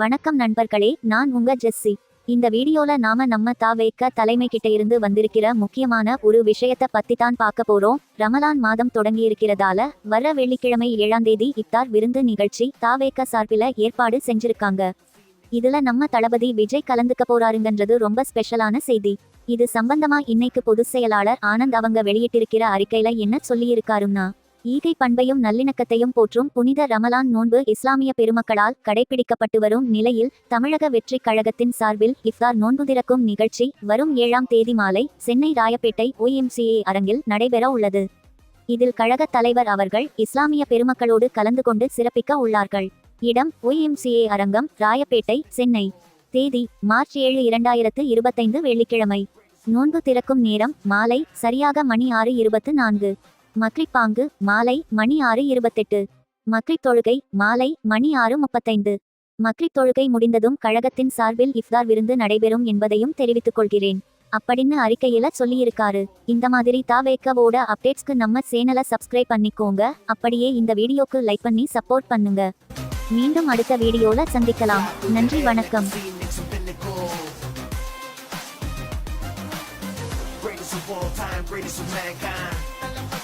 வணக்கம் நண்பர்களே நான் உங்க ஜெஸ்ஸி. இந்த வீடியோல நாம நம்ம தாவேக்க தலைமை கிட்ட இருந்து வந்திருக்கிற முக்கியமான ஒரு விஷயத்த பத்தி தான் பார்க்க போறோம். ரமலான் மாதம் தொடங்கி இருக்கிறதால வர வெள்ளிக்கிழமை ஏழாம் தேதி இஃப்தார் விருந்து நிகழ்ச்சி தாவேக்க சார்பில ஏற்பாடு செஞ்சிருக்காங்க. இதுல நம்ம தளபதி விஜய் கலந்துக்க போறாருங்கன்றது ரொம்ப ஸ்பெஷலான செய்தி. இது சம்பந்தமா இன்னைக்கு பொதுச் செயலாளர் ஆனந்த் அவங்க வெளியிட்டிருக்கிற அறிக்கையில என்ன சொல்லியிருக்காருன்னா ஈகை பண்பையும் நல்லிணக்கத்தையும் போற்றும் புனித ரமலான் நோன்பு இஸ்லாமிய பெருமக்களால் கடைபிடிக்கப்பட்டு வரும் நிலையில் தமிழக வெற்றிக் கழகத்தின் சார்பில் இஃப்தார் நோன்பு திறக்கும் நிகழ்ச்சி வரும் ஏழாம் தேதி மாலை சென்னை ராயப்பேட்டை ஒய்எம்சிஏ அரங்கில் நடைபெற உள்ளது. இதில் கழக தலைவர் அவர்கள் இஸ்லாமிய பெருமக்களோடு கலந்து கொண்டு சிறப்பிக்க உள்ளார்கள். இடம் ஒய்எம்சிஏ அரங்கம் ராயப்பேட்டை சென்னை. தேதி மார்ச் ஏழு இரண்டாயிரத்து இருபத்தைந்து வெள்ளிக்கிழமை. நோன்பு திறக்கும் நேரம் மாலை சரியாக மணி ஆறு இருபத்து நான்கு. மக்ரிப் பாங்கு மாலை மணி ஆறு இருபத்தெட்டு. மக்ரிப் தொழுகை மாலை மணி ஆறு முப்பத்தைந்து. மக்ரிப் தொழுகை முடிந்ததும் கழகத்தின் சார்பில் இஃப்தார் விருந்து நடைபெறும் என்பதையும் தெரிவித்துக் கொள்கிறேன். அப்படின்னு அறிக்கையில சொல்லியிருக்காரு. இந்த மாதிரி தாவேக்கவோட அப்டேட்ஸ்க்கு நம்ம சேனலை சப்ஸ்கிரைப் பண்ணிக்கோங்க. அப்படியே இந்த வீடியோக்கு லைக் பண்ணி சப்போர்ட் பண்ணுங்க. மீண்டும் அடுத்த வீடியோல சந்திக்கலாம். நன்றி வணக்கம். Greatest of all time, greatest of mankind.